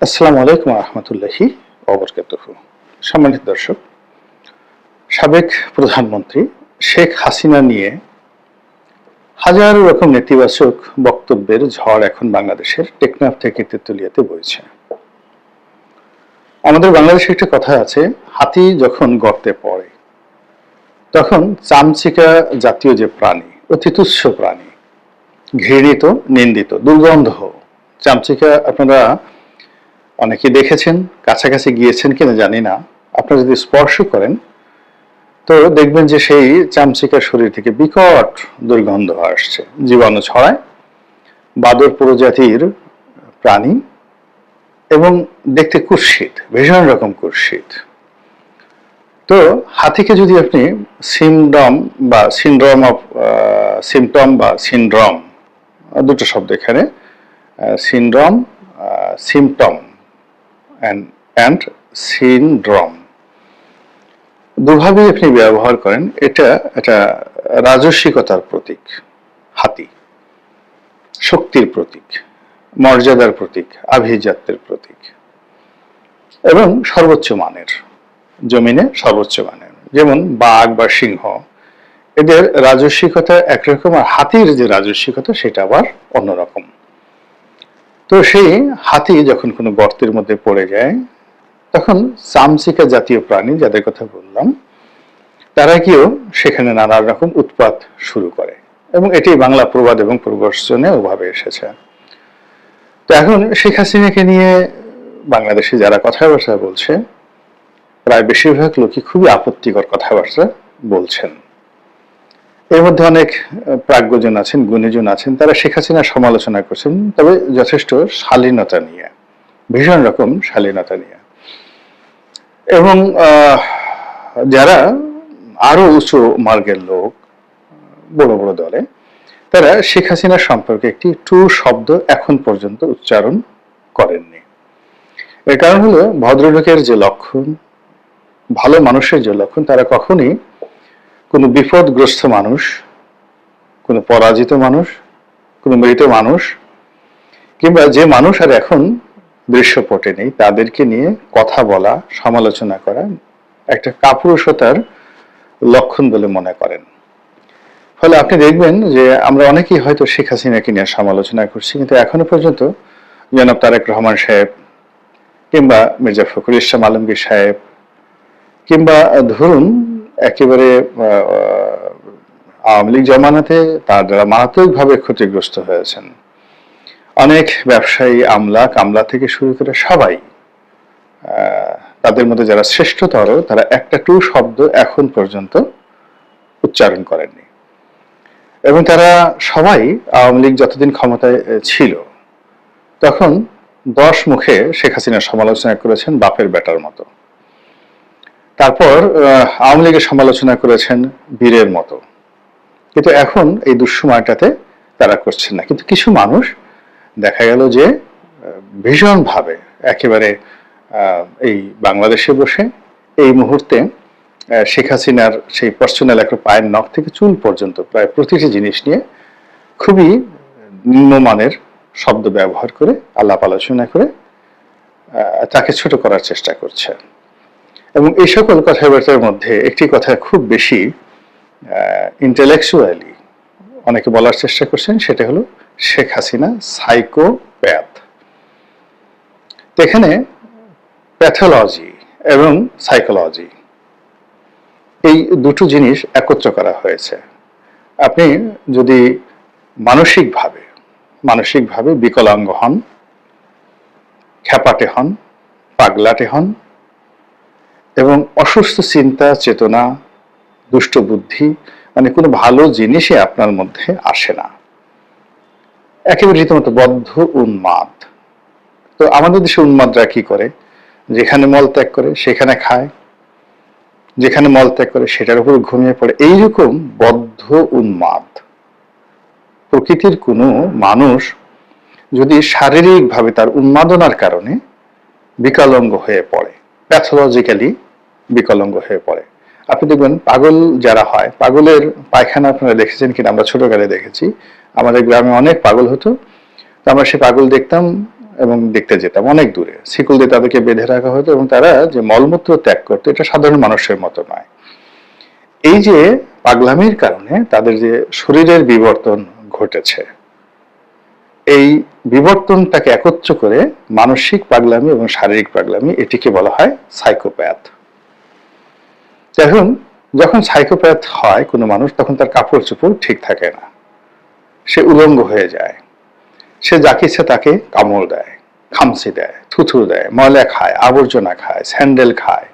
আসসালামু আলাইকুম রহমতুল্লাহি অবরকাত সম্মানিত দর্শক, সাবেক প্রধানমন্ত্রী শেখ হাসিনা নিয়ে হাজারো রকম নেতিবাচক বক্তব্যের ঝড় এখন বাংলাদেশের টেকনাফ থেকে তেতুলিয়াতে বইছে। আমাদের বাংলাদেশে একটা কথা আছে, হাতি যখন গর্তে পড়ে, তখন চামচিকা জাতীয় যে প্রাণী অতি প্রাণী, ঘৃণিত, নিন্দিত, দুর্গন্ধ, চামচিকা আপনারা অনেকে দেখেছেন, কাছাকাছি গিয়েছেন কিনা জানি না। আপনারা যদি স্পর্শ করেন, তো দেখবেন যে সেই চামচিকার শরীর থেকে বিকট দুর্গন্ধ আসছে। জীবাণু ছড়ায়, বাদর প্রজাতির প্রাণী এবং দেখতে কুৎসিত, ভীষণ রকম কুৎসিত। তো হাতিকে যদি আপনি সিমডম বা সিনড্রম অফ সিমটম বা সিনড্রম, দুটো শব্দ এখানে সিনড্রম সিমটম অ্যান্ড সিনড্রম দুভাবেই আপনি ব্যবহার করেন, এটা একটা রাজস্বিকতার প্রতীক, হাতি, শক্তির প্রতীক, মর্যাদার প্রতীক, আভিজাত্যের প্রতীক, এবং সর্বোচ্চ মানের, জমিনে সর্বোচ্চ মানের, যেমন বাঘ বা সিংহ, এদের রাজস্বিকতা একরকম আর হাতির যে রাজস্বিকতা সেটা আবার অন্যরকম। তো সেই হাতি যখন কোনো গর্তের মধ্যে পড়ে যায়, তখন চামচিকা জাতীয় প্রাণী যাদের কথা বললাম, তারা গিয়েও সেখানে নানা রকম উৎপাত শুরু করে। এবং এটি বাংলা প্রবাদ এবং প্রবর্চনে ওভাবে এসেছে। তো এখন শেখ হাসিনাকে নিয়ে বাংলাদেশে যারা কথাবার্তা বলছে, প্রায় বেশিরভাগ লোকই খুবই আপত্তিকর কথাবার্তা বলছেন। এর মধ্যে অনেক প্রাজ্ঞজন আছেন, গুণীজন আছেন, তারা শেখ হাসিনার সমালোচনা করছেন, তবে যথেষ্ট শালীনতা নিয়ে, ভীষণ রকম শালীনতা নিয়ে। এবং যারা আরও উঁচু মার্গের লোক, বড় বড় দলে, তারা শেখ হাসিনার সম্পর্কে একটি টু শব্দ এখন পর্যন্ত উচ্চারণ করেননি। এর কারণ হলো, ভদ্রলোকের যে লক্ষণ, ভালো মানুষের যে লক্ষণ, তারা কখনই কোনো বিপদগ্রস্ত মানুষ, কোনো পরাজিত মানুষ, কোনো মৃত মানুষ, কিংবা যে মানুষ আর এখন দৃশ্যপটে নেই, তাদেরকে নিয়ে কথা বলা, সমালোচনা করা একটা কাপুরুষতার লক্ষণ বলে মনে করেন। ফলে আপনি দেখবেন যে আমরা অনেকেই হয়তো শেখ হাসিনাকে নিয়ে সমালোচনা করছি, কিন্তু এখনও পর্যন্ত জনাব তারেক রহমান সাহেব কিংবা মির্জা ফখরুল ইসলাম আলমগীর সাহেব কিংবা ধরুন একেবারে আওয়ামী লীগ জমানাতে তার দ্বারা মারাত্মকভাবে ক্ষতিগ্রস্ত হয়েছেন। অনেক ব্যবসায়ী, আমলা, কামলা থেকে শুরু করে সবাই তাদের মধ্যে যারা শ্রেষ্ঠতর, তারা একটা টু শব্দ এখন পর্যন্ত উচ্চারণ করেননি। এবং তারা সবাই আওয়ামী লীগ যতদিন ক্ষমতায় ছিল, তখন দশ মুখে শেখ হাসিনার সমালোচনা করেছেন বাপের বেটার মতো। তারপর আওয়ামী লীগের সমালোচনা করেছেন বীরের মতো। কিন্তু এখন এই দুঃসময়টাতে তারা করছেন না। কিন্তু কিছু মানুষ দেখা গেল যে ভীষণভাবে একেবারে এই বাংলাদেশে বসে এই মুহূর্তে শেখ হাসিনার সেই পার্সোনাল একটা পায়ের নখ থেকে চুল পর্যন্ত প্রায় প্রতিটি জিনিস নিয়ে খুবই নিম্নমানের শব্দ ব্যবহার করে, আলাপ আলোচনা করে তাকে ছোট করার চেষ্টা করছে। এবং এই সকল কথাবার্তার মধ্যে একটি কথা খুব বেশি ইন্টেলেকচুয়ালি অনেকে বলার চেষ্টা করছেন, সেটা হলো শেখ হাসিনা সাইকোপ্যাথ এখানে প্যাথোলজি এবং সাইকোলজি এই দুটো জিনিস একত্র করা হয়েছে। আপনি যদি মানসিকভাবে মানসিকভাবে বিকলাঙ্গ হন, খ্যাপাটে হন, পাগলাটে হন এবং অসুস্থ চিন্তা, চেতনা, দুষ্ট বুদ্ধি মানে কোনো ভালো জিনিসই আপনার মধ্যে আসে না। একেবারে রীতিমতো বদ্ধ উন্মাদ। তো আমাদের দেশে উন্মাদরা কি করে? যেখানে মল ত্যাগ করে, সেখানে খায়। যেখানে মল ত্যাগ করে, সেটার উপর ঘুমিয়ে পড়ে। এইরকম বদ্ধ উন্মাদ। প্রকৃতির কোনো মানুষ যদি শারীরিকভাবে তার উন্মাদনার কারণে বিকলাঙ্গ হয়ে পড়ে, প্যাথোলজিক্যালি বিকলাঙ্গ হয়ে পড়ে। আপনি দেখবেন পাগল যারা হয়, পাগলের পায়খানা আপনারা দেখেছেন কিনা, আমরা ছোটকালে দেখেছি। আমাদের গ্রামে অনেক পাগল হতো, তো আমরা সে পাগল দেখতাম এবং দেখতে যেতাম অনেক দূরে। শিকল দিয়ে তাদেরকে বেঁধে রাখা হতো এবং তারা যে মলমূত্র ত্যাগ করতো, এটা সাধারণ মানুষের মতো নয়। এই যে পাগলামির কারণে তাদের যে শরীরের বিবর্তন ঘটেছে, এই বিবর্তনটাকে একত্র করে মানসিক পাগলামি এবং শারীরিক পাগলামি, এটিকে বলা হয় সাইকোপ্যাথ এখন যখন সাইকোপ্যাথ হয় কোনো মানুষ, তখন তার কাপড় চোপড় ঠিক থাকে না। সে উলঙ্গ হয়ে যায়। সে যাকে ইচ্ছে তাকে কামড় দেয় খামসি দেয়, থুথু দেয়, ময়লা খায়, আবর্জনা খায়, স্যান্ডেল খায়,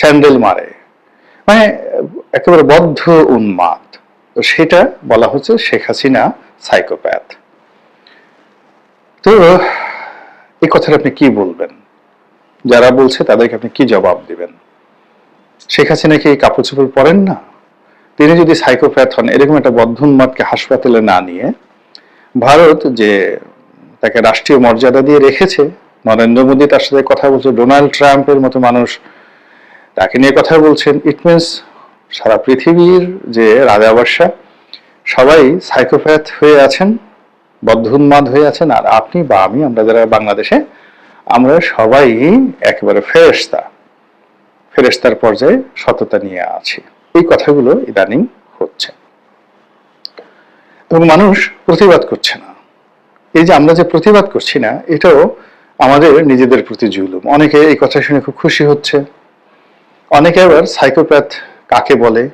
স্যান্ডেল মারে। মানে একেবারে বদ্ধ উন্মাদ। তো সেটা বলা হচ্ছে শেখ হাসিনা সাইকোপ্যাথ তো এই কথাটা আপনি কি বলবেন? যারা বলছে তাদেরকে আপনি কি জবাব দিবেন? শেখ হাসিনা কি কাপড় চোপড় পরেন না? তিনি যদি সাইকোপ্যাথ হন, এরকম একটা বদ্ধুন্মাদকে হাসপাতালে না নিয়ে ভারত যে তাকে রাষ্ট্রীয় মর্যাদা দিয়ে রেখেছে, নরেন্দ্র মোদী তার সাথে কথা বলছে, ডোনাল্ড ট্রাম্পের মতো মানুষ তাকে নিয়ে কথা বলছেন ইট মিনস সারা পৃথিবীর যে রাজাবাসা সবাই সাইকোপ্যাথ হয়ে আছেন বদ্ধুন্মাদ হয়ে আছেন, আর আপনি বা আমি, আমরা যারা বাংলাদেশে, আমরা সবাই একেবারে ফেরেস্তা ফেরেস্তার পর্যায়ে সততা নিয়ে আছে। এই কথাগুলো ইদানিং হচ্ছে। এবং মানুষ প্রতিবাদ করছে না। এই যে আমরা যে প্রতিবাদ করছি না, এটাও আমাদের নিজেদের প্রতি জুলুম। অনেকে এই কথা শুনে খুব খুশি হচ্ছে। অনেকে আবার সাইকোপ্যাথ কাকে বলে?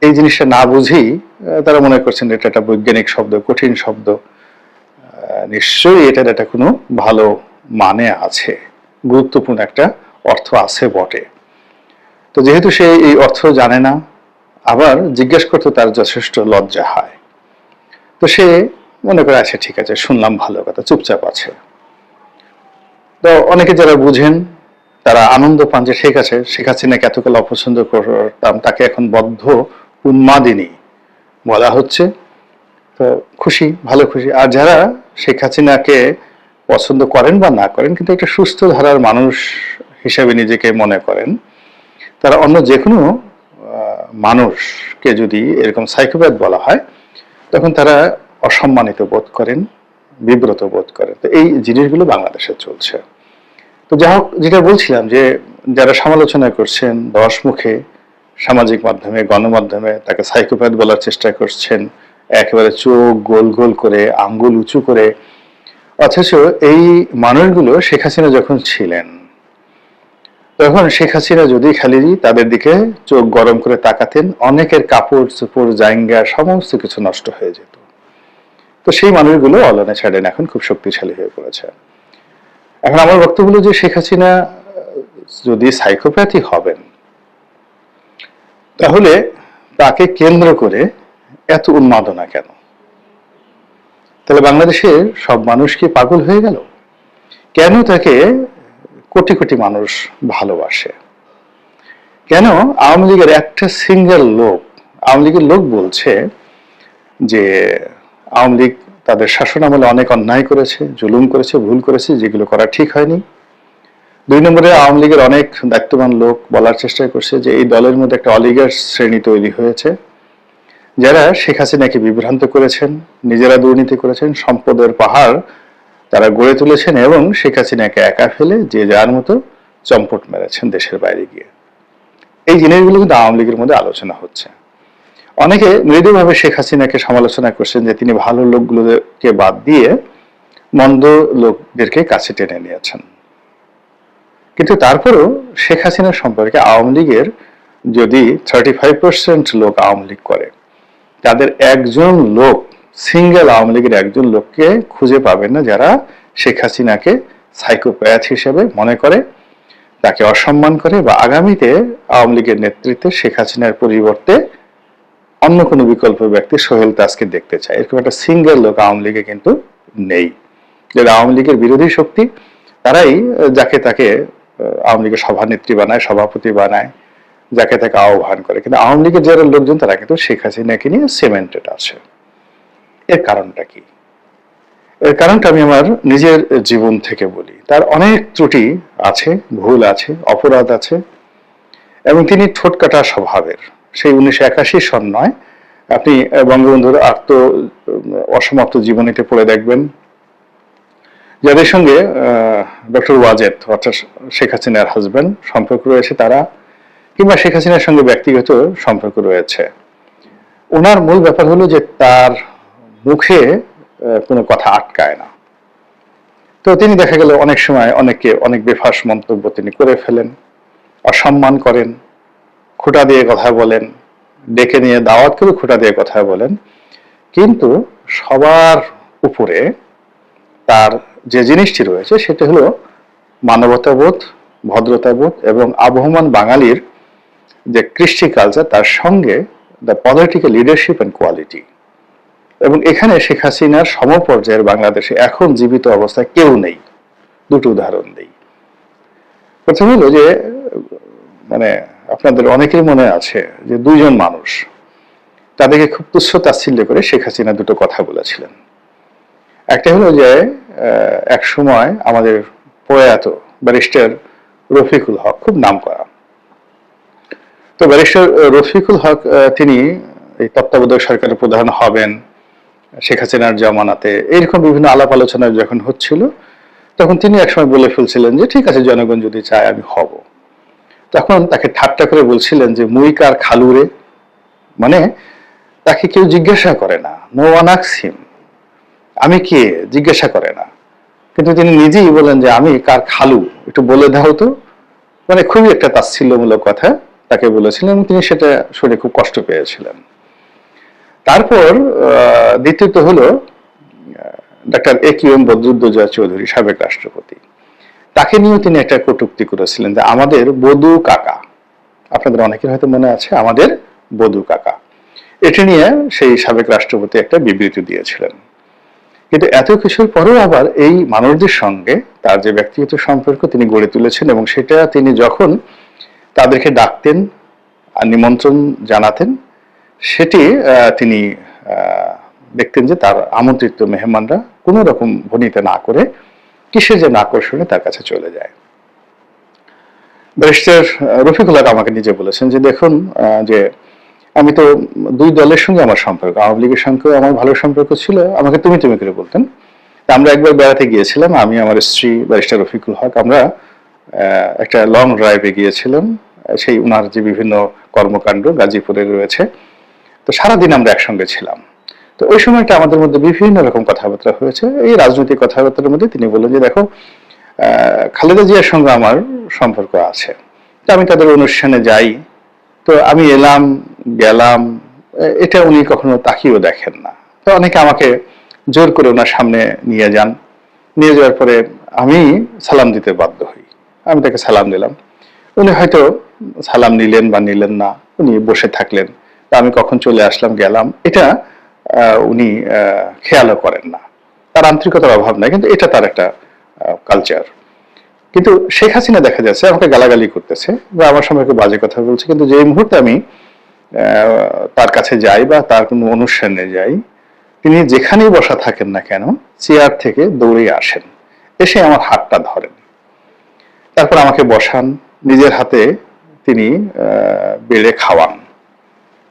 এই জিনিসটা না বুঝেই তারা মনে করছেন এটা একটা বৈজ্ঞানিক শব্দ, কঠিন শব্দ। নিশ্চয়ই এটার একটা কোনো ভালো মানে আছে। গুরুত্বপূর্ণ একটা অর্থ আছে বটে। তো যেহেতু সে এই অর্থ জানে না, আবার জিজ্ঞেস করতে তার যথেষ্ট লজ্জা হয়। তো সে মনে করে আছে ঠিক আছে, শুনলাম ভালো কথা, চুপচাপ আছে। তো অনেকে যারা বুঝেন, তারা আনন্দ পান যে, ঠিক আছে, শেখ হাসিনাকে এতকাল অপছন্দ করতাম? তাকে এখন বদ্ধ উন্মাদিনী বলা হচ্ছে। তো খুশি, ভালো খুশি। আর যারা শেখ হাসিনাকে পছন্দ করেন বা না করেন, কিন্তু একটা সুস্থ ধারার মানুষ হিসেবে নিজেকে মনে করেন তারা অন্য যে কোনো মানুষকে যদি এরকম সাইকোপ্যাথ বলা হয়, তখন তারা অসম্মানিত বোধ করেন, বিব্রত বোধ করেন। তো এই জিনিসগুলো বাংলাদেশে চলছে। তো যাই হোক, যেটা বলছিলাম যে, যারা সমালোচনা করছেন, দশ মুখে সামাজিক মাধ্যমে, গণমাধ্যমে তাকে সাইকোপ্যাথ বলার চেষ্টা করছেন, একেবারে চোখ গোল গোল করে, আঙ্গুল উঁচু করে, অথচ এই মানুষগুলো শেখ হাসিনা যখন ছিলেন তখন শেখ হাসিনা যদি খালি তাদের দিকে চোখ গরম করে তাকাতেন, অনেকের কাপড় চোপড় জাইঙ্গা সমস্ত কিছু নষ্ট হয়ে যেত। তো সেই মানুষগুলো অলনে ছাড়েন, এখন খুব শক্তিশালী হয়ে পড়েছে। এখন আমার বক্তব্য হলো যে শেখ হাসিনা, যদি সাইকোপ্যাথি হবেন, তাহলে তাকে কেন্দ্র করে এত উন্মাদনা কেন? তাহলে বাংলাদেশের সব মানুষ কি পাগল হয়ে গেল? কেন তাকে কোটি কোটি মানুষ ভালোবাসে। কেন? আওয়ামী লীগের একটা সিঙ্গেল লোক, আওয়ামী লীগের লোক বলছে যে আওয়ামী লীগ তাদের শাসন আমলে অনেক অন্যায় করেছে, জুলুম করেছে, ভুল করেছে, যেগুলো করা ঠিক হয়নি। দুই নম্বরে আওয়ামী লীগের অনেক দায়িত্ববান লোক বলার চেষ্টা করছে যে এই দলের মধ্যে একটা অলিগার শ্রেণি তৈরি হয়েছে, যারা শেখ হাসিনাকে বিভ্রান্ত করেছেন, নিজেরা দুর্নীতি করেছেন, সম্পদের পাহাড় তারা গড়ে তুলেছেন এবং শেখ হাসিনাকে একা ফেলে যে যার মতো চম্পট মেরেছেন দেশের বাইরে গিয়ে। এই জিনিসগুলো কিন্তু আওয়ামী লীগের মধ্যে আলোচনা হচ্ছে। অনেকে মৃদুভাবে শেখ হাসিনাকে সমালোচনা করছেন যে তিনি ভালো লোকগুলোকে বাদ দিয়ে মন্দ লোকদেরকে কাছে টেনে নিয়েছেন। কিন্তু তারপরেও শেখ হাসিনা সম্পর্কে আওয়ামী লীগের যদি থার্টি ফাইভ পার্সেন্ট লোক আওয়ামী লীগ করে, তাদের একজন লোক সিঙ্গেল আওয়ামী লীগের একজন লোককে খুঁজে পাবেন না যারা শেখ হাসিনাকে সাইকোপ্যাথ হিসেবে মনে করে, তাকে অসম্মান করে বা আগামীতে আওয়ামী লীগের নেতৃত্বে শেখ হাসিনার পরিবর্তে অন্য কোনো বিকল্প ব্যক্তি সোহেল দাসকে দেখতে চায়। এরকম একটা সিঙ্গেল লোক আওয়ামী লীগে কিন্তু নেই। যারা আওয়ামী লীগের বিরোধী শক্তি, তারাই যাকে তাকে আওয়ামী লীগের সভানেত্রী বানায়, সভাপতি বানায়, যাকে তাকে আহ্বান করে। কিন্তু আওয়ামী লীগের যারা লোকজন, তারা কিন্তু শেখ হাসিনাকে নিয়ে সিমেন্টেড আছে। এর কারণটা কি? এর কারণটা আমি আমার নিজের জীবন থেকে বলি। তার অনেক ত্রুটি আছে, ভুল আছে, অপরাধ আছে এবং তিনি ঠোঁটকাটা স্বভাবের। সেই উনিশশো একাশি সন নয়। আপনি বঙ্গবন্ধুর আত্ম অসমাপ্ত জীবনীতে পড়ে দেখবেন। যাদের সঙ্গে ডক্টর ওয়াজেদ অর্থাৎ শেখ হাসিনার হাজবেন্ড সম্পর্ক রয়েছে তারা, কিংবা শেখ হাসিনার সঙ্গে ব্যক্তিগত সম্পর্ক রয়েছে। ওনার মূল ব্যাপার হলো যে তার মুখে কোনো কথা আটকায় না। তো তিনি দেখা গেল অনেক সময় অনেকে অনেক বেফাস মন্তব্য তিনি করে ফেলেন, অসম্মান করেন, খোটা দিয়ে কথা বলেন, ডেকে নিয়ে দাওয়াত করে খোটা দিয়ে কথা বলেন। কিন্তু সবার উপরে তার যে জিনিসটি রয়েছে সেটা হলো মানবতাবোধ, ভদ্রতাবোধ এবং আবহমান বাঙালির যে কৃষ্টি কালচার তার সঙ্গে the political leadership and quality এবং এখানে শেখ হাসিনার সমপর্যায়ের বাংলাদেশে এখন জীবিত অবস্থায় কেউ নেই। দুটো উদাহরণ দেই। প্রথম হলো যে মানে আপনাদের অনেকের মনে আছে যে দুইজন মানুষ, তাদেরকে খুব তুচ্ছ তাচ্ছিল্য করে শেখ হাসিনা দুটো কথা বলেছিলেন। একটা হলো যে এক সময় আমাদের প্রয়াত ব্যারিস্টার রফিকুল হক, খুব নাম করা। তো ব্যারিস্টার রফিকুল হক তিনি এই তত্ত্বাবধায়ক সরকারের প্রধান হবেন শেখ হাসিনার জামানাতে এইরকম বিভিন্ন আলাপ আলোচনা যখন হচ্ছিল, তখন তিনি একসময় বলে ফেলছিলেন যে, ঠিক আছে, জনগণ যদি চায় আমি হব। তখন তাকে ঠাট্টা করে বলছিলেন যে মুই কার খালুরে মানে তাকে কেউ জিজ্ঞাসা করে না, নো ওয়ান আমি কে? জিজ্ঞাসা করে না। কিন্তু তিনি নিজেই বলেন যে, আমি কার খালু? একটু বলে দাও তো। মানে খুবই একটা তাচ্ছিল্যমূলক কথা তাকে বলেছিলেন তিনি সেটা শুনে খুব কষ্ট পেয়েছিলেন। তারপর দ্বিতীয়ত হলো doctor A Q M Badruddoza Chowdhury, সাবেক রাষ্ট্রপতি। তাকে নিয়েও তিনি একটা কটূক্তি করেছিলেন যে আমাদের বধু কাকা, আপনাদের অনেকের হয়তো মনে আছে, আমাদের বধু কাকা। এটি নিয়ে সেই সাবেক রাষ্ট্রপতি একটা বিবৃতি দিয়েছিলেন। কিন্তু এত কিছুর পরেও আবার এই মানুষদের সঙ্গে তার যে ব্যক্তিগত সম্পর্ক তিনি গড়ে তুলেছেন এবং সেটা তিনি যখন তাদেরকে ডাকতেন আর নিমন্ত্রণ জানাতেন সেটি তিনি দেখতেন যে তার আমন্ত্রিত মেহমানরা কোনো রকম ভনিতে না করে কিসের যেন আকর্ষণে তার কাছে চলে যায়। ব্যারিস্টার রফিকুল হক আমাকে নিজে বলেছেন যে, দেখুন যে আমি তো দুই দলের সঙ্গে আমার সম্পর্ক, আওয়ামী লীগের সঙ্গেও আমার ভালো সম্পর্ক ছিল, আমাকে তুমি তুমি করে বলতেন। আমরা একবার বেড়াতে গিয়েছিলাম, আমি, আমার স্ত্রী ব্যারিস্টার রফিকুল হক, আমরা একটা লং ড্রাইভে গিয়েছিলাম। সেই উনার যে বিভিন্ন কর্মকাণ্ড গাজীপুরে রয়েছে তো সারাদিন আমরা একসঙ্গে ছিলাম। তো ওই সময়টা আমাদের মধ্যে বিভিন্ন রকম কথাবার্তা হয়েছে। এই রাজনৈতিক কথাবার্তার মধ্যে তিনি বললেন যে, দেখো খালেদা জিয়ার সঙ্গে আমার সম্পর্ক আছে। তো আমি তাদের অনুষ্ঠানে যাই। তো আমি এলাম, গেলাম। এটা উনি কখনো তাকিয়েও দেখেন না। তো অনেকে আমাকে জোর করে ওনার সামনে নিয়ে যান। নিয়ে যাওয়ার পরে আমি সালাম দিতে বাধ্য হই। আমি তাকে সালাম দিলাম। উনি হয়তো সালাম নিলেন বা নিলেন না। উনি বসে থাকলেন। তা আমি কখন চলে আসলাম, গেলাম, এটা উনি খেয়ালও করেন না। তার আন্তরিকতার অভাব নাই, কিন্তু এটা তার একটা কালচার কিন্তু শেখ হাসিনা দেখা যাচ্ছে, আমাকে গালাগালি করতেছে বা আমার সম্পর্কে বাজে কথা বলছে, কিন্তু যে মুহূর্তে আমি তার কাছে যাই বা তার কোনো অনুষ্ঠানে যাই, তিনি যেখানেই বসা থাকেন না কেন, চেয়ার থেকে দৌড়ে আসেন। এসে আমার হাতটা ধরেন। তারপর আমাকে বসান, নিজের হাতে তিনি বেড়ে খাওয়ান।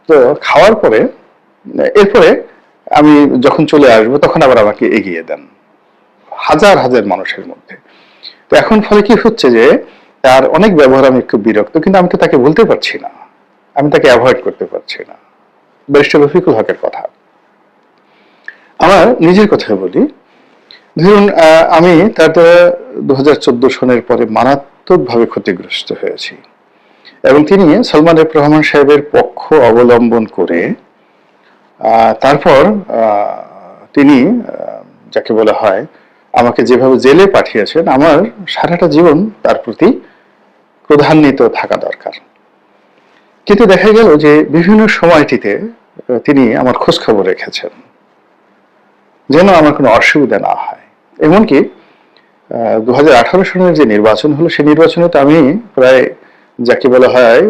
তো খাওয়ার পরে, এরপরে আমি যখন চলে আসব, তখন আবার আমাকে এগিয়ে দেন। হাজার হাজার মানুষের মধ্যে। তো এখন ফলে কি হচ্ছে যে, তার অনেক ব্যবহার আমি একটু বিরক্ত, কিন্তু আমি তো তাকে বলতে পারছি না। আমি তাকে অ্যাভয়েড করতে পারছি না। ব্যারিস্টার রফিকুল হকের কথা। আমার নিজের কথা বলি। ধরুন আমি তার দ্বারা দু হাজার চোদ্দ সনের পরে মারাত্মকভাবে ক্ষতিগ্রস্ত হয়েছি। এবং তিনি সলমান এফ রহমান সাহেবের পক্ষ অবলম্বন করে তারপর তিনি যাকে বলা হয়, আমাকে যেভাবে জেলে পাঠিয়েছেন, আমার সারাটা জীবন তার প্রতি ক্রধান্বিত থাকা দরকার। কিন্তু দেখা গেল যে বিভিন্ন সময়টিতে তিনি আমার খোঁজ খবর রেখেছেন, যেন আমার কোনো অসুবিধা না হয়। এমনকি দু হাজার আঠারো সনের যে নির্বাচন হলো সেই নির্বাচনে তো আমি প্রায় যাকে বলা হয়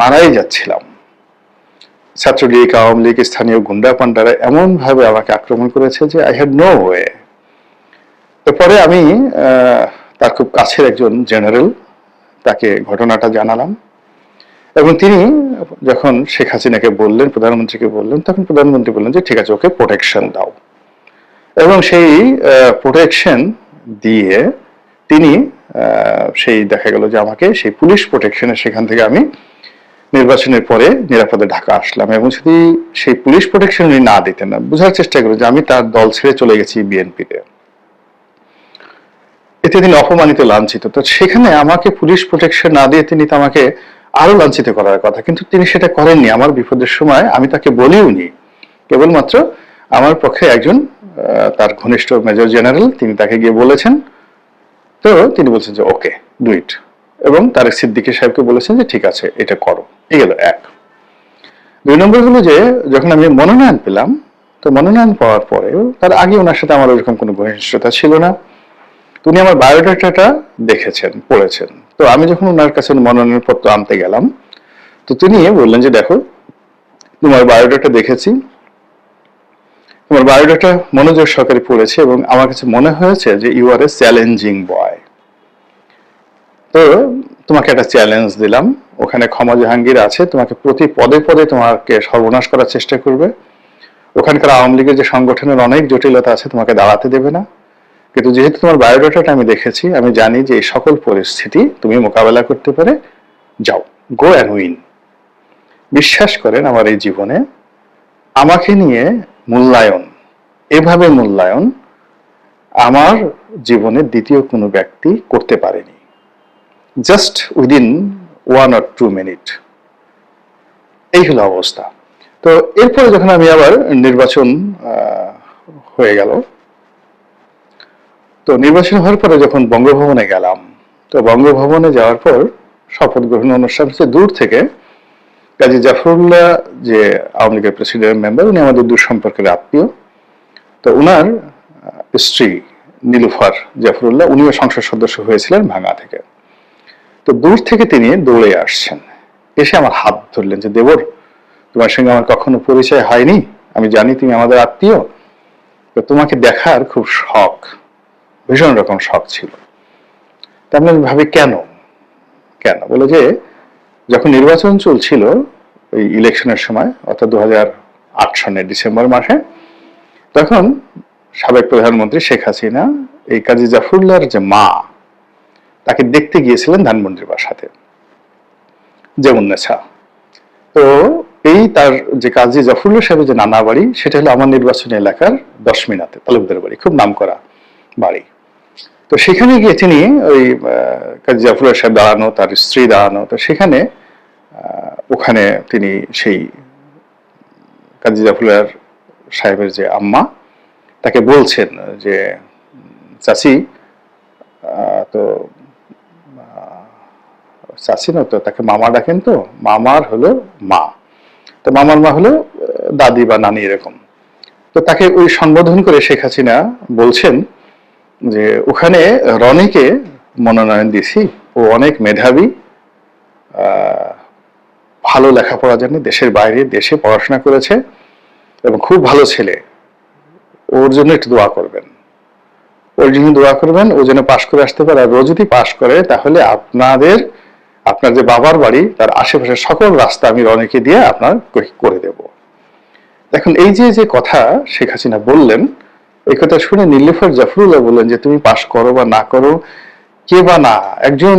মারাই যাচ্ছিলাম। ছাত্রলীগ, আওয়ামী লীগ, স্থানীয় গুন্ডা পান্ডারা এমন ভাবে আমাকে আক্রমণ করেছে যে আই হ্যাড নো ওয়ে এরপরে আমি তার খুব কাছের একজন জেনারেল তাকে ঘটনাটা জানালাম এবং তিনি যখন শেখ হাসিনাকে বললেন, প্রধানমন্ত্রীকে বললেন, তখন প্রধানমন্ত্রী বললেন যে, ঠিক আছে, ওকে প্রোটেকশন দাও। এবং সেই প্রোটেকশন দিয়ে তিনি সেই দেখা গেল যে আমাকে সেই পুলিশ প্রোটেকশনে সেখান থেকে আমি নির্বাচনের পরে নিরাপদে ঢাকা আসলাম এবং যদি সেই পুলিশ প্রোটেকশন উনি না দিতেন না। বোঝার চেষ্টা করি যে আমি তার দল ছেড়ে চলে গেছি বিএনপিতে এতে তিনি অপমানিত, লাঞ্ছিত। তো সেখানে আমাকে পুলিশ প্রোটেকশন না দিয়ে তিনি আমাকে আরও লাঞ্ছিত করার কথা। কিন্তু তিনি সেটা করেননি। আমার বিপদের সময় আমি তাকে বলিও নি কেবলমাত্র আমার পক্ষে একজন তার ঘনিষ্ঠ মেজর জেনারেল তিনি তাকে গিয়ে বলেছেন তো তিনি বলছেন যে, ওকে, ডু ইট। এবং তারেক সিদ্দিকী সাহেবকে বলেছেন যে, ঠিক আছে, এটা করো। এই গেল এক। দুই নম্বর হলো যে, যখন আমি মনোনয়ন পেলাম, তো মনোনয়ন পাওয়ার পরেও তার আগে ওনার সাথে আমার ওইরকম কোনো ঘনিষ্ঠতা ছিল না। উনি আমার বায়োডাটাটা দেখেছেন, পড়েছেন। তো আমি যখন ওনার কাছে মনোনয়ন পত্র আনতে গেলাম, তো তিনি বললেন যে, দেখো, তোমার বায়োডাটা দেখেছি তোমার বায়োডাটা মনোযোগ সহকারে পড়েছে এবং আমার কাছে মনে হয়েছে যে ইউ আর এ চ্যালেঞ্জিং বয় তো তোমাকে একটা চ্যালেঞ্জ দিলাম। ওখানে ক্ষমা জাহাঙ্গীর আছে, তোমাকে প্রতি পদে পদে তোমাকে সর্বনাশ করার চেষ্টা করবে। ওখানকার আওয়ামী লীগের যে সংগঠনের অনেক জটিলতা আছে, তোমাকে দাঁড়াতে দেবে না। কিন্তু যেহেতু তোমার বায়োডাটাটা আমি দেখেছি, আমি জানি যে এই সকল পরিস্থিতি তুমি মোকাবেলা করতে পারে, যাও গো অ্যান্ড উইন বিশ্বাস করেন আমার এই জীবনে, আমাকে নিয়ে মূল্যায়ন। এভাবে মূল্যায়ন আমার জীবনে দ্বিতীয় কোনো ব্যক্তি করতে পারেনি। Just within one or two minute এই হলো অবস্থা। তো এরপরে যখন আমি আবার নির্বাচন হয়ে গেল, তো নির্বাচন হওয়ার পরে যখন বঙ্গভবনে গেলাম, তো বঙ্গভবনে যাওয়ার পর শপথ গ্রহণ অনুষ্ঠান দূর থেকে। কাজী জাফরুল্লাহ যে আওয়ামী লীগের প্রেসিডেন্ট মেম্বার উনি আমাদের দূর সম্পর্কের আত্মীয়। তো আহ, স্ত্রী নীলুফার জাফরুল্লাহ উনিও সংসদ সদস্য হয়েছিলেন ভাঙা থেকে। তো দূর থেকে তিনি দৌড়ে আসছেন। এসে আমার হাত ধরলেন যে দেবর তোমার সঙ্গে আমার কখনো পরিচয় হয়নি। আমি জানি তুমি আমাদের আত্মীয়। তো তোমাকে দেখার খুব শখ ভীষণ রকম শখ ছিল। তাহলে আমি ভাবি কেন? কেন? বলে যে যখন নির্বাচন চলছিল ওই ইলেকশনের সময়, অর্থাৎ দু আট সনের ডিসেম্বর মাসে, তখন সাবেক প্রধানমন্ত্রী শেখ হাসিনা, এই কাজী জাফরুল্লাহর যে মা, তাকে দেখতে গিয়েছিলেন ধানমন্ত্রীর বাসাতে যেমুন্নেছা তো এই তার যে কাজী জাফরুল্লাহ সাহেবের যে নানা বাড়ি, সেটা হলো আমার নির্বাচনী এলাকার দশ মিনাতে তালুকদার বাড়ি, খুব নামকরা বাড়ি। তো সেখানে গিয়ে তিনি ওই কাজী জাফরুল্লাহ সাহেব দাঁড়ানো, তার স্ত্রী দাঁড়ানো, তো সেখানে ওখানে তিনি সেই কাজী জাফরুল্লাহ সাহেবের যে আম্মা, তাকে বলছেন যে, চাচি তো চাচি না তো, তাকে মামা ডাকেন তো, মামার হলো মা। তো মামার মা হলো দাদি বা নানি এরকম। তো তাকে ওই সম্বোধন করে শেখ হাসিনা বলছেন যে ওখানে রনিকে মনোনয়ন দিছি ও অনেক মেধাবী ভালো লেখাপড়া জানে, দেশের বাইরে, দেশে পড়াশোনা করেছে এবং খুব ভালো ছেলে। ওর জন্য একটু দোয়া করবেন। ওর জন্য দোয়া করবেন, ও যেন পাশ করে আসতে পারে। আর ও যদি পাশ করে, তাহলে আপনাদের, আপনার যে বাবার বাড়ি, তার আশেপাশের সকল রাস্তা আমি রনিকে দিয়ে আপনার করে দেব। এখন এই যে যে কথা শেখ হাসিনা বললেন এই কথা শুনে নীলিফার জাফরুল্লাহ বললেন যে, তুমি পাশ করো বা না করো, কে বা না, একজন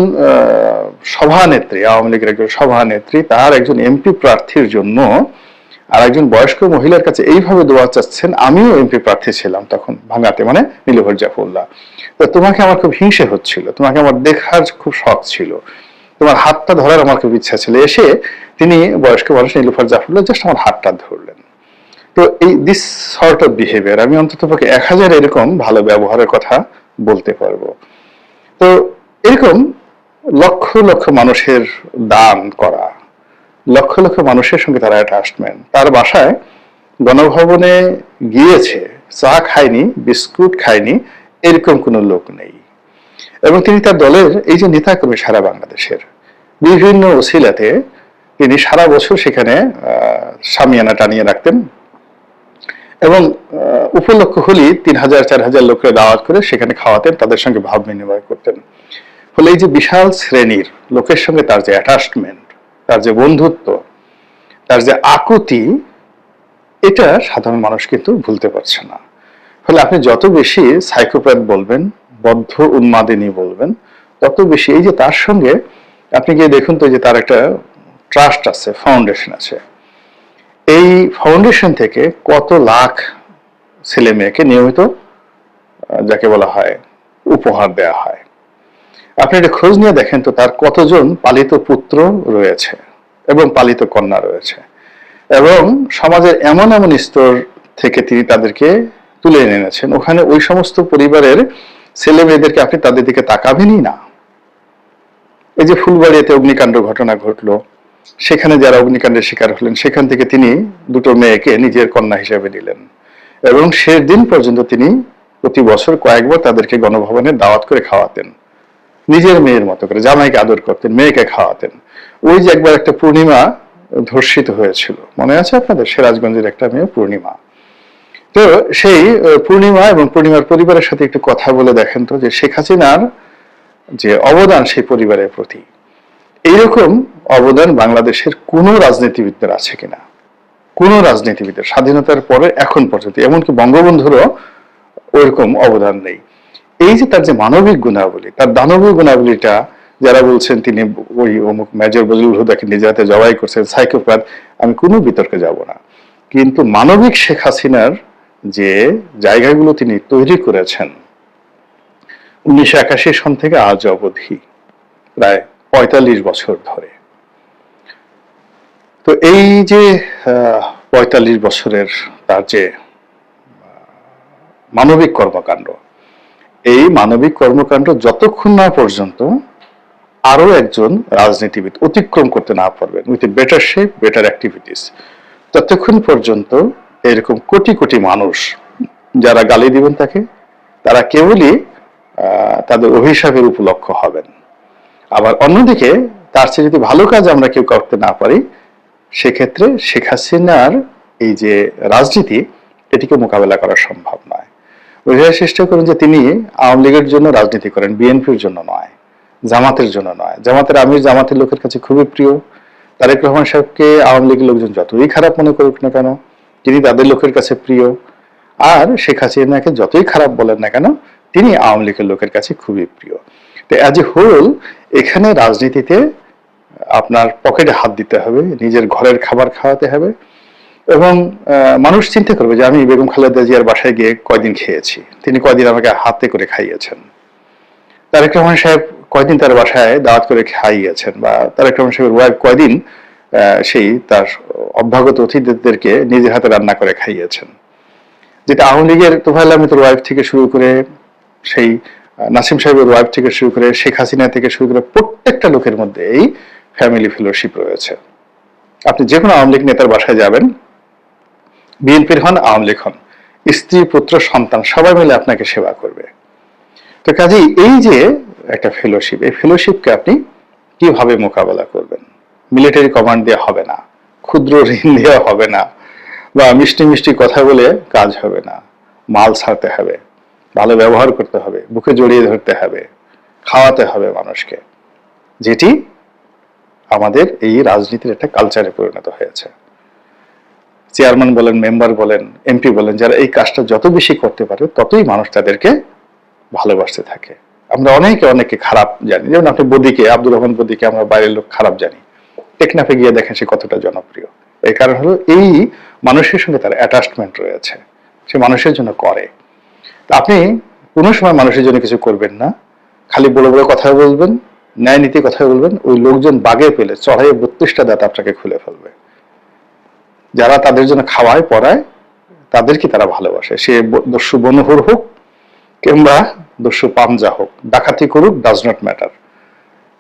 সভানেত্রী, আওয়ামী লীগের একজন সভানেত্রী, তার একজন এমপি প্রার্থীর জন্য আর একজন বয়স্ক মহিলার কাছে এইভাবে দোয়া চাচ্ছেন, আমিও এমপি প্রার্থী ছিলাম তখন ভাঙাতে মানে নীলভর জাফরুল্লাহ। তো তোমাকে আমার খুব হিংসে হচ্ছিল, তোমাকে আমার দেখার খুব শখ ছিল। তোমার হাতটা ধরার আমার খুব ইচ্ছা ছিল। এসে তিনি বয়স্ক মানুষ নীলুফার জাফরুল্লাহ জাস্ট আমার হাতটা ধরলেন। তো এই দিস সর্ট অফ বিহেভিয়ার আমি অন্তত পক্ষে এক হাজার এরকম ভালো ব্যবহারের কথা বলতে পারব। তো এরকম লক্ষ লক্ষ মানুষের দান করা, লক্ষ লক্ষ মানুষের সঙ্গে তারা অ্যাটাচমেন্ট তার বাসায় গণভবনে গিয়েছে, চা খায়নি, বিস্কুট খায়নি, এরকম কোনো লোক নেই। এবং তিনি তার দলের এই যে নেতা কর্মী সারা বাংলাদেশের, বিভিন্ন ওসিলাতে তিনি সারা বছর সেখানে সামিয়ানা টানিয়ে রাখতেন এবং উপলক্ষ হলেই তিন হাজার, চার হাজার লোকের দাওয়াত করে সেখানে খাওয়াতেন, তাদের সঙ্গে ভাব বিনিময় করতেন। ফলে এই যে বিশাল শ্রেণির লোকের সঙ্গে তার যে অ্যাটাচমেন্ট তার যে বন্ধুত্ব, তার যে আকুতি, এটা সাধারণ মানুষ কিন্তু ভুলতে পারছে না। ফলে আপনি যত বেশি সাইকোপ্যাথ বলবেন, বদ্ধ উন্মাদিনী বলবেন, তত বেশি এই যে তার সঙ্গে আপনি গিয়ে দেখুন তো যে তার একটা ট্রাস্ট আছে ফাউন্ডেশন আছে। এই ফাউন্ডেশন থেকে কত লাখ ছেলে মেয়েকে নিয়মিত যাকে বলা হয় উপহার দেয়া হয়। আপনি একটা খোঁজ নিয়ে দেখেন তো তার কতজন পালিত পুত্র রয়েছে এবং পালিত কন্যা রয়েছে। এবং সমাজের এমন এমন স্তর থেকে তিনি তাদেরকে তুলে এনেছেন। ওখানে ওই সমস্ত পরিবারের ছেলে মেয়েদেরকে আপনি তাদের দিকে তাকাবেনই না। এই যে ফুলবাড়িতে অগ্নিকাণ্ড ঘটনা ঘটলো সেখানে যারা অগ্নিকাণ্ডের শিকার হলেন, সেখান থেকে তিনি দুটো মেয়েকে নিজের কন্যা হিসেবে নিলেন। এবং শেষ দিন পর্যন্ত তিনি প্রতি বছর কয়েকবার তাদেরকে গণভবনে দাওয়াত করে খাওয়াতেন। নিজের মেয়ের মতো করে, জামাইকে আদর করতেন, মেয়েকে খাওয়াতেন। ওই যে একবার একটা পূর্ণিমা ধর্ষিত হয়েছিল। মনে আছে আপনাদের? সিরাজগঞ্জের একটা মেয়ে পূর্ণিমা। তো সেই পূর্ণিমা এবং পূর্ণিমার পরিবারের সাথে একটু কথা বলে দেখেন তো যে শেখ হাসিনার যে অবদান সেই পরিবারের প্রতি। এইরকম অবদান বাংলাদেশের কোনো রাজনীতিবিদদের আছে কিনা? কোন রাজনীতিবিদের, স্বাধীনতার পরে এখন পর্যন্ত, এমনকি বঙ্গবন্ধুরও ওইরকম অবদান নেই। এই যে তার যে মানবিক গুণাবলী, তার দানবীয় গুণাবলীটা, যারা বলছেন তিনি ওই অমুক মেজর বজলুল হুদাকে নিজে হাতে জবাই করছেন, সাইকোপ্যাথ, আমি কোনো বিতর্কে যাব না। কিন্তু মানবিক শেখ হাসিনার যে জায়গাগুলো তিনি তৈরি করেছেন, উনিশশো একাশি সন থেকে আজ অবধি, প্রায় পঁয়তাল্লিশ বছর ধরে তো এই যে পঁয়তাল্লিশ বছরের তার যে মানবিক কর্মকাণ্ড, এই মানবিক কর্মকাণ্ড যতক্ষণ না পর্যন্ত আরও একজন রাজনীতিবিদ অতিক্রম করতে না পারবেন with better shape better activities ততক্ষণ পর্যন্ত এরকম কোটি কোটি মানুষ যারা গালি দিবেন তাকে, তারা কেবলই তাদের অভিশাপের উপলক্ষ হবেন। আবার অন্যদিকে, তার চেয়ে যদি ভালো কাজ আমরা কেউ করতে না পারি সেক্ষেত্রে শেখ হাসিনার এই যে রাজনীতি এটিকে মোকাবেলা করা সম্ভব নয়। বোঝার চেষ্টা করুন যে তিনি আওয়ামী লীগের জন্য রাজনীতি করেন, বিএনপির জন্য নয়, জামাতের জন্য নয়। জামাতের আমির জামাতের লোকের কাছে খুবই প্রিয়। তারেক রহমান সাহেবকে আওয়ামী লীগের লোকজন যতই খারাপ মনে করুক না কেন, তিনি তাদের লোকের কাছে প্রিয়। আর শেখ হাসিনাকে যতই খারাপ বলেন না কেন, তিনি আওয়ামী লীগের লোকের কাছে খুবই প্রিয়। তো অ্যাজ এ হোল এখানে রাজনীতিতে আপনার পকেটে হাত দিতে হবে, নিজের ঘরের খাবার খাওয়াতে হবে এবং মানুষ চিন্তা করবে যে আমি বেগম খালেদা জিয়ার বাসায় গিয়ে কয়দিন খেয়েছি। তিনি কয়দিন আমাকে হাতে করে খাইয়েছেন। তারেক রহমান সাহেব কয়দিন তার বাসায় দাওয়াত করে খাইয়েছেন বা তারেক রহমান সাহেবের ওয়াইফ কয়দিন সেই তার অভ্যাগত অতিথিদেরকে নিজের হাতে রান্না করে খাইয়েছেন। যেটা আওয়ামী লীগের তোফাইল আহমেদের ওয়াইফ থেকে শুরু করে, সেই নাসিম সাহেবের ওয়াইফ থেকে শুরু করে, শেখ হাসিনা থেকে শুরু করে প্রত্যেকটা লোকের মধ্যে এই ফ্যামিলি ফেলোশিপ রয়েছে। আপনি যে কোনো আওয়ামী লীগ নেতার বাসায় যাবেন, বিএনপির হন, আওয়ামী লীগ হন, স্ত্রী, পুত্র, সন্তান, সবাই মিলে আপনাকে সেবা করবে। তো কাজেই এই যে একটা ফেলোশিপ, এই ফেলোশিপকে আপনি কীভাবে মোকাবেলা করবেন? মিলিটারি কমান্ড দেওয়া হবে না, ক্ষুদ্র ঋণ দেওয়া হবে না, বা মিষ্টি মিষ্টি কথা বলে কাজ হবে না, মাল ছাড়তে হবে, ভালো ব্যবহার করতে হবে, বুকে জড়িয়ে ধরতে হবে, খাওয়াতে হবে মানুষকে। যেটি আমাদের এই রাজনীতির একটা কালচারে পরিণত হয়েছে। চেয়ারম্যান বলেন মেম্বার বলেন এমপি বলেন, যারা এই কাজটা যত বেশি করতে পারে, ততই মানুষ তাদেরকে ভালোবাসতে থাকে। আমরা অনেকে অনেকে খারাপ জানি। যেমন আপনি বদিকে, আব্দুর রহমান বদিকে, আমরা বাইরের লোক খারাপ জানি। টেকনাফে গিয়ে দেখেন সে কতটা জনপ্রিয়। এই কারণ হলো এই মানুষের সঙ্গে তার অ্যাটাচমেন্ট রয়েছে। সে মানুষের জন্য করে। আপনি কোনো সময় মানুষের জন্য কিছু করবেন না। খালি বড় বড় কথা বলবেন ন্যায় নীতি কথা বলবেন, ওই লোকজন বাগে পেলে চড়াইয়ে বত্রিশটা দাঁত আপনাকে খুলে ফেলবে। যারা তাদের জন্য খাওয়ায়, পড়ায়, তাদেরকে তারা ভালোবাসে। সে দস্যু বনহুর হোক, কিংবা দস্যু পামজা হোক, ডাকাতি করুক ডাজ নট ম্যাটার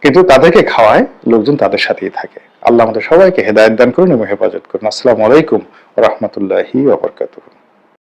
কিন্তু তাদেরকে খাওয়ায়, লোকজন তাদের সাথেই থাকে। আল্লাহ আমাদের সবাইকে হেদায়ত দান করুন এবং হেফাজত করুন। আসসালামু আলাইকুম রহমতুল্লাহি ওবরকাতুহ